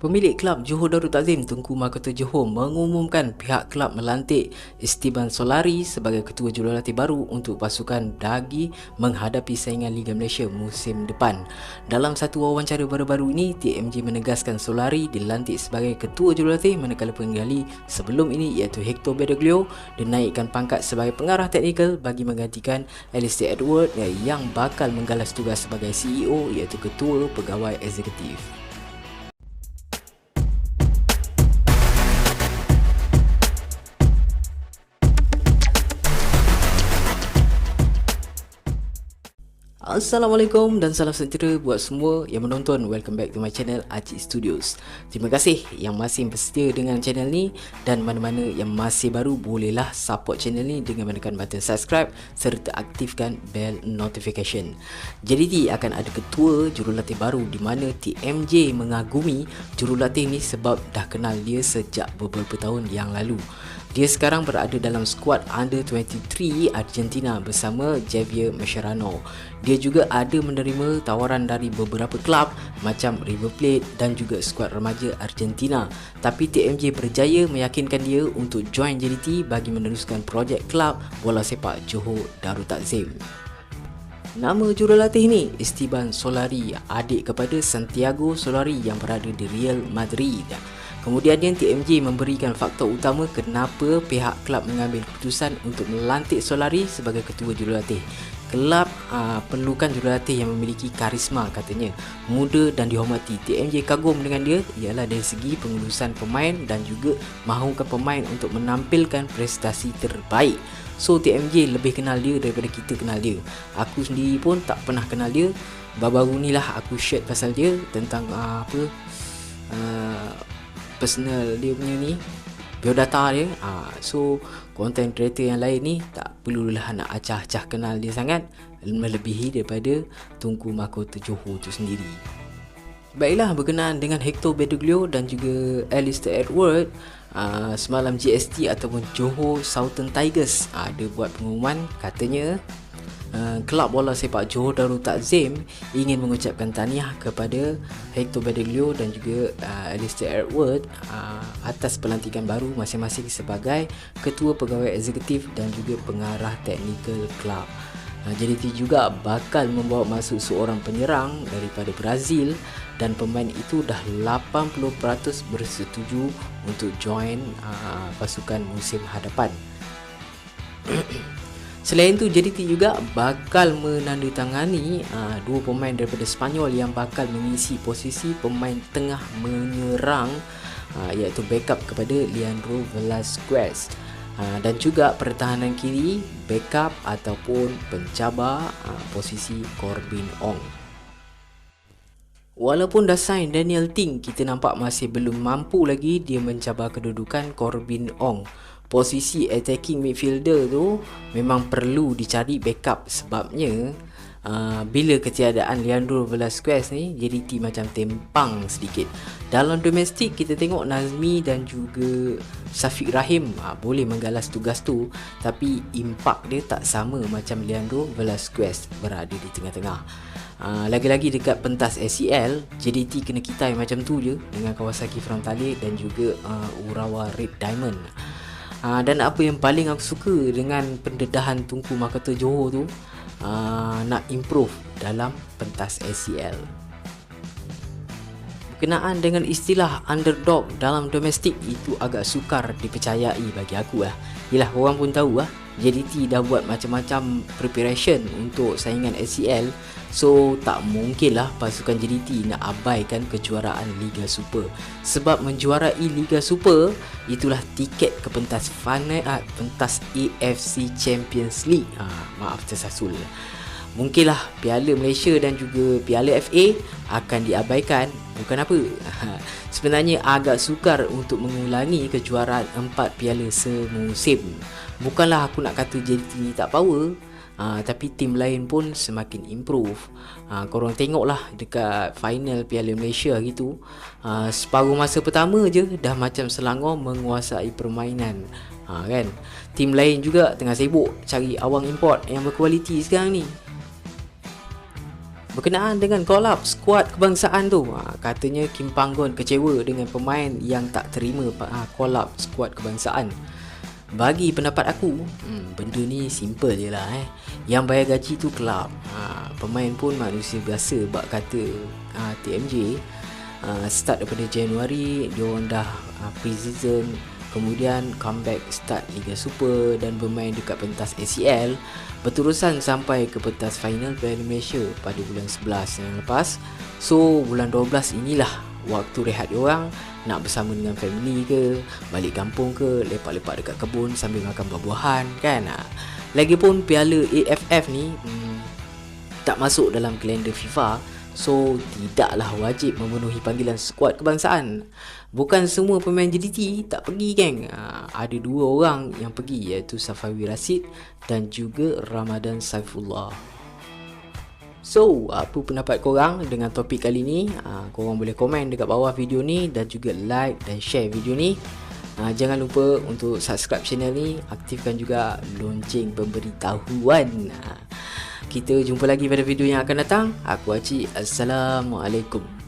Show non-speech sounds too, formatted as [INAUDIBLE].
Pemilik klub Johor Darul Takzim Tunku Mahkota Johor mengumumkan pihak klub melantik Esteban Solari sebagai ketua jurulatih baru untuk pasukan Dagi menghadapi saingan Liga Malaysia musim depan. Dalam satu wawancara baru-baru ini, TMJ menegaskan Solari dilantik sebagai ketua jurulatih manakala penggali sebelum ini iaitu Hector Bedoglio dinaikkan pangkat sebagai pengarah teknikal bagi menggantikan Alistair Edward yang bakal menggalas tugas sebagai CEO iaitu ketua pegawai eksekutif. Assalamualaikum dan salam sejahtera buat semua yang menonton. Welcome back to my channel Acik Studios. Terima kasih yang masih bersetia dengan channel ni dan mana-mana yang masih baru bolehlah support channel ni dengan menekan button subscribe serta aktifkan bell notification. JDT akan ada ketua jurulatih baru di mana TMJ mengagumi jurulatih ni sebab dah kenal dia sejak beberapa tahun yang lalu. Dia sekarang berada dalam skuad Under 23 Argentina bersama Javier Mascherano. Dia juga ada menerima tawaran dari beberapa klub macam River Plate dan juga skuad remaja Argentina. Tapi TMJ berjaya meyakinkan dia untuk join JDT bagi meneruskan projek klub bola sepak Johor Darul Takzim. Nama jurulatih ni Esteban Solari, adik kepada Santiago Solari yang berada di Real Madrid. Kemudian yang TMJ memberikan faktor utama kenapa pihak kelab mengambil keputusan untuk melantik Solari sebagai ketua jurulatih. Kelab aa, perlukan jurulatih yang memiliki karisma katanya, muda dan dihormati. TMJ kagum dengan dia ialah dari segi pengurusan pemain dan juga mahukan pemain untuk menampilkan prestasi terbaik. So TMJ lebih kenal dia daripada kita kenal dia. Aku sendiri pun tak pernah kenal dia. Baru-baru ni lah aku share pasal dia tentang aa, apa aa, personal dia punya ni biodata dia ha, so content creator yang lain ni tak perlulah nak acah-acah kenal dia sangat. Melebihi daripada Tunku Mahkota Johor tu sendiri. Baiklah berkenaan dengan Hector Bedoglio dan juga Alistair Edward uh, Semalam GST ataupun Johor Southern Tigers uh, Ada buat pengumuman katanya Uh, Kelab bola sepak Johor Darul Takzim ingin mengucapkan tahniah kepada Hector Bedeglio dan juga uh, Alistair Edward uh, atas pelantikan baru masing-masing sebagai ketua pegawai eksekutif dan juga pengarah teknikal kelab. Uh, JDT juga bakal membawa masuk seorang penyerang daripada Brazil dan pemain itu dah 80% bersetuju untuk join uh, pasukan musim hadapan. [CLEARS THROAT] Selain itu JDT juga bakal menandatangani uh, dua pemain daripada Spanyol yang bakal mengisi posisi pemain tengah menyerang uh, iaitu backup kepada Leandro Velasquez uh, dan juga pertahanan kiri backup ataupun pencabar posisi Corbin Ong. Walaupun dah sign Daniel Ting, kita nampak masih belum mampu lagi dia mencabar kedudukan Corbin Ong posisi attacking midfielder tu memang perlu dicari backup sebabnya uh, bila ketiadaan Leandro Velasquez ni jadi JDT macam tempang sedikit. Dalam domestik kita tengok Nazmi dan juga Safiq Rahim uh, boleh menggalas tugas tu tapi impak dia tak sama macam Leandro Velasquez berada di tengah-tengah. Uh, lagi-lagi dekat pentas SEL JDT kena kitai macam tu je dengan Kawasaki Frontale dan juga uh, Urawa Red Diamond uh, dan apa yang paling aku suka dengan pendedahan Tunku Mahkota Johor tu uh, nak improve dalam pentas ACL berkenaan dengan istilah underdog dalam domestik itu agak sukar dipercayai bagi aku lah Yelah orang pun tahu lah JDT dah buat macam-macam preparation untuk saingan ACL So tak mungkin lah pasukan JDT nak abaikan kejuaraan Liga Super. Sebab menjuarai Liga Super Itulah tiket ke pentas final uh, Pentas AFC Champions League. Ha, Maaf tersasul Mungkinlah Piala Malaysia dan juga Piala FA akan diabaikan. Bukan apa. [LAUGHS] Sebenarnya agak sukar untuk mengulangi kejuaraan empat piala semusim. Bukanlah aku nak kata JDT tak power uh, tapi tim lain pun semakin improve. Uh, korang tengoklah dekat final Piala Malaysia gitu uh, separuh masa pertama je dah macam Selangor menguasai permainan. Uh, kan? Tim lain juga tengah sibuk cari awang import yang berkualiti sekarang ni Berkenaan dengan call up skuad kebangsaan tu. Ha, Katanya Kim Panggon kecewa dengan pemain yang tak terima ha, call up skuad kebangsaan. Bagi pendapat aku hmm, Benda ni simple je lah eh. Yang bayar gaji tu kelab. Ha, Pemain pun manusia biasa Bak kata TMJ Start daripada Januari Dia orang dah pre-season Kemudian comeback start Liga Super Dan bermain dekat pentas ACL berterusan sampai ke pentas final Piala Malaysia pada bulan 11 yang lepas. So, bulan 12 inilah waktu rehat diorang nak bersama dengan family ke, balik kampung ke, lepak-lepak dekat kebun sambil makan buah-buahan kan. Ha. Lagipun Piala AFF ni hmm, tak masuk dalam kalender FIFA So tidaklah wajib memenuhi panggilan skuad kebangsaan. Bukan semua pemain JDT tak pergi geng. Ha, Ada dua orang yang pergi iaitu Safawi Rasid dan juga Ramadan Saifullah. So apa pendapat korang dengan topik kali ni? Ha, Korang boleh komen dekat bawah video ni Dan juga like dan share video ni. Ha, Jangan lupa untuk subscribe channel ni. Aktifkan juga lonceng pemberitahuan. Ha. Kita jumpa lagi pada video yang akan datang. Aku Acik. Assalamualaikum.